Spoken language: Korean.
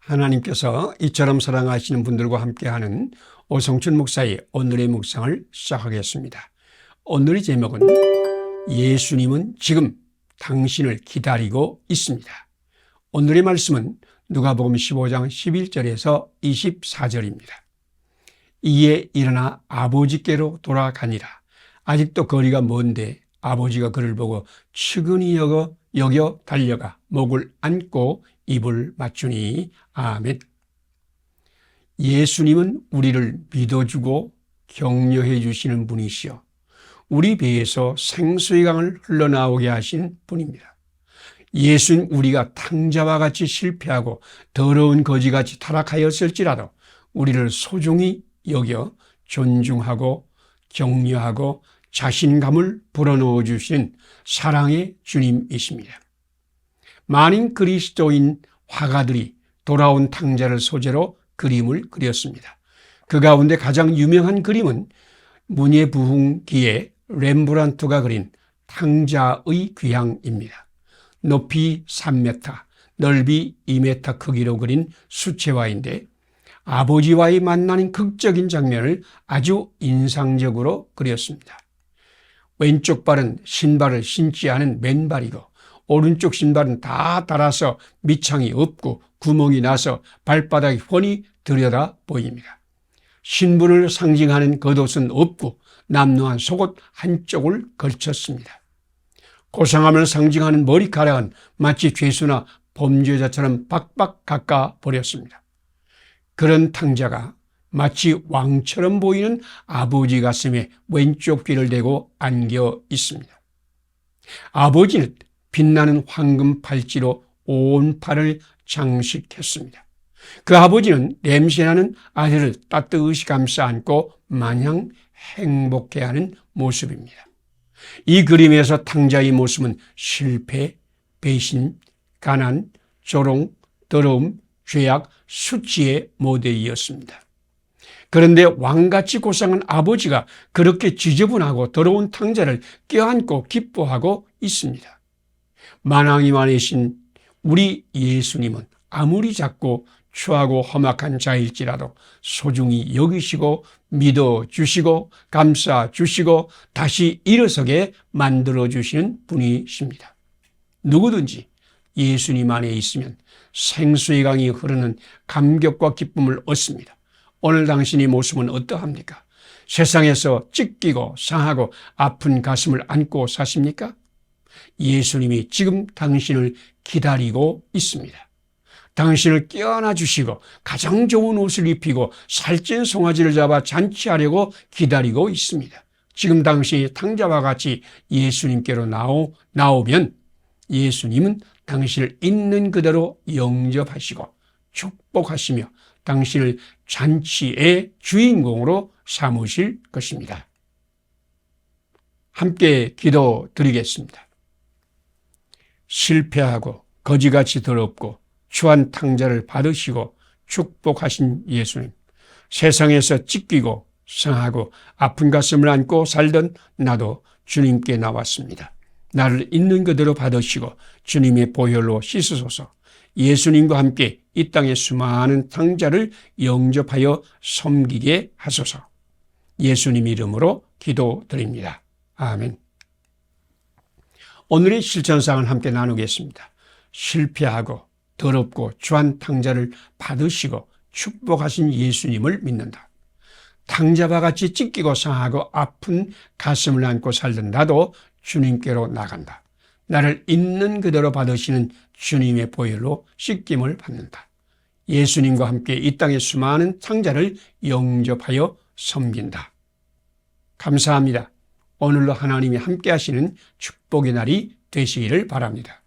하나님께서 이처럼 사랑하시는 분들과 함께하는 오성춘 목사의 오늘의 묵상을 시작하겠습니다. 오늘의 제목은 예수님은 지금 당신을 기다리고 있습니다. 오늘의 말씀은 누가복음 15장 11절에서 24절입니다. 이에 일어나 아버지께로 돌아가니라. 아직도 거리가 먼데 아버지가 그를 보고 측은히 여겨, 여겨 달려가 목을 안고 입을 맞추니 아멘. 예수님은 우리를 믿어주고 격려해 주시는 분이시여 우리 배에서 생수의 강을 흘러나오게 하신 분입니다. 예수는 우리가 탕자와 같이 실패하고 더러운 거지같이 타락하였을지라도 우리를 소중히 여겨 존중하고 격려하고 자신감을 불어넣어 주시는 사랑의 주님이십니다. 많은 그리스도인 화가들이 돌아온 탕자를 소재로 그림을 그렸습니다. 그 가운데 가장 유명한 그림은 문예 부흥기에 렘브란트가 그린 탕자의 귀향입니다. 높이 3m, 넓이 2m 크기로 그린 수채화인데 아버지와의 만나는 극적인 장면을 아주 인상적으로 그렸습니다. 왼쪽 발은 신발을 신지 않은 맨발이고 오른쪽 신발은 다 닳아서 밑창이 없고 구멍이 나서 발바닥이 훤히 들여다 보입니다. 신분을 상징하는 겉옷은 없고 남루한 속옷 한쪽을 걸쳤습니다. 고상함을 상징하는 머리카락은 마치 죄수나 범죄자처럼 박박 깎아 버렸습니다. 그런 탕자가 마치 왕처럼 보이는 아버지 가슴에 왼쪽 귀를 대고 안겨 있습니다. 아버지는 빛나는 황금 팔찌로 온 팔을 장식했습니다. 그 아버지는 냄새나는 아들을 따뜻이 감싸 안고 마냥 행복해하는 모습입니다. 이 그림에서 탕자의 모습은 실패, 배신, 가난, 조롱, 더러움, 죄악, 수치의 모델이었습니다. 그런데 왕같이 고상한 아버지가 그렇게 지저분하고 더러운 탕자를 껴안고 기뻐하고 있습니다. 만왕이 많으신 우리 예수님은 아무리 작고 추하고 험악한 자일지라도 소중히 여기시고 믿어 주시고 감싸 주시고 다시 일어서게 만들어 주시는 분이십니다. 누구든지 예수님 안에 있으면 생수의 강이 흐르는 감격과 기쁨을 얻습니다. 오늘 당신의 모습은 어떠합니까? 세상에서 찢기고 상하고 아픈 가슴을 안고 사십니까? 예수님이 지금 당신을 기다리고 있습니다. 당신을 껴안아 주시고 가장 좋은 옷을 입히고 살찐 송아지를 잡아 잔치하려고 기다리고 있습니다. 지금 당신이 탕자와 같이 예수님께로 나오, 나오면 예수님은 당신을 있는 그대로 영접하시고 축복하시며 당신을 잔치의 주인공으로 삼으실 것입니다. 함께 기도 드리겠습니다. 실패하고 거지같이 더럽고 추한 탕자를 받으시고 축복하신 예수님. 세상에서 찢기고 상하고 아픈 가슴을 안고 살던 나도 주님께 나왔습니다. 나를 있는 그대로 받으시고 주님의 보혈로 씻으소서 예수님과 함께 이 땅의 수많은 탕자를 영접하여 섬기게 하소서 예수님 이름으로 기도드립니다. 아멘. 오늘의 실천상을 함께 나누겠습니다. 실패하고 더럽고 주한 탕자를 받으시고 축복하신 예수님을 믿는다. 탕자와 같이 찢기고 상하고 아픈 가슴을 안고 살던 나도 주님께로 나간다. 나를 있는 그대로 받으시는 주님의 보혈로 씻김을 받는다. 예수님과 함께 이 땅의 수많은 탕자를 영접하여 섬긴다. 감사합니다. 오늘로 하나님이 함께 하시는 축복의 날이 되시기를 바랍니다.